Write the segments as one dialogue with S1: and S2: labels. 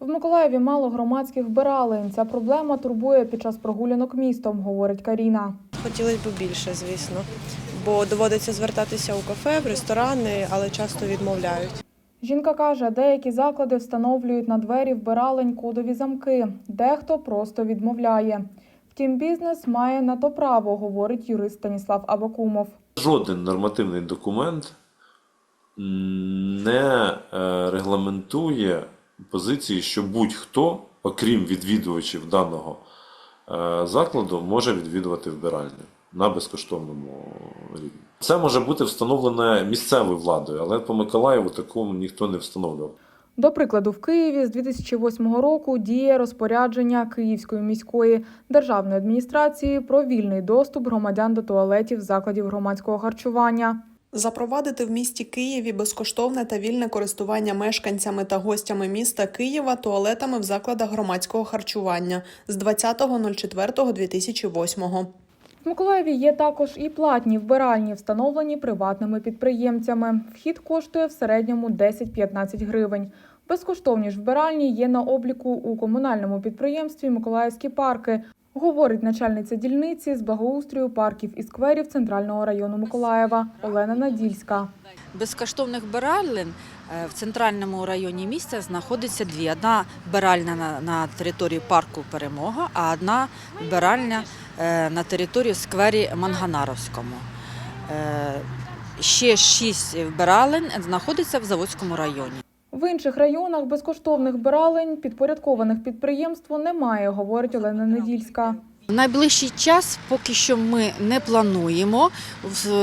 S1: В Миколаєві мало громадських вбиралень. Ця проблема турбує під час прогулянок містом, говорить Каріна.
S2: Хотілося б більше, звісно, бо доводиться звертатися у кафе, в ресторани, але часто відмовляють.
S1: Жінка каже, деякі заклади встановлюють на двері вбиралень кодові замки, дехто просто відмовляє. Втім, бізнес має на то право, говорить юрист Станіслав Абакумов.
S3: Жоден нормативний документ не е, регламентує позиції, що будь-хто, окрім відвідувачів даного е, закладу, може відвідувати вбиральню на безкоштовному рівні. Це може бути встановлене місцевою владою, але по Миколаєву такому ніхто не встановлював.
S1: До прикладу, в Києві з 2008 року діє розпорядження Київської міської державної адміністрації про вільний доступ громадян до туалетів закладів громадського харчування.
S4: Запровадити в місті Києві безкоштовне та вільне користування мешканцями та гостями міста Києва туалетами в закладах громадського харчування з 20.04.2008.
S1: В Миколаєві є також і платні вбиральні, встановлені приватними підприємцями. Вхід коштує в середньому 10-15 гривень. Безкоштовні ж вбиральні є на обліку у комунальному підприємстві Миколаївські парки, говорить начальниця дільниці з благоустрою парків і скверів Центрального району Миколаєва Олена Надільська.
S5: Безкоштовних вбиралень е, в центральному районі міста знаходиться дві. Одна вбиральня на, території парку Перемога, а одна вбиральня е, на території сквері Манганаровському. Е, Ще шість вбиралень знаходиться в Заводському районі.
S1: В інших районах безкоштовних вбиралень підпорядкованих підприємству немає, говорить Олена Недільська.
S5: В найближчий час поки що ми не плануємо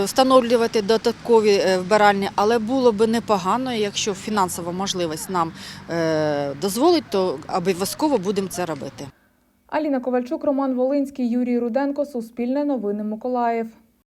S5: встановлювати додаткові е, вбиральні, але було би непогано, якщо фінансова можливість нам е, дозволить, то обов'язково будемо це робити.
S1: Аліна Ковальчук, Роман Волинський, Юрій Руденко, Суспільне новини Миколаїв.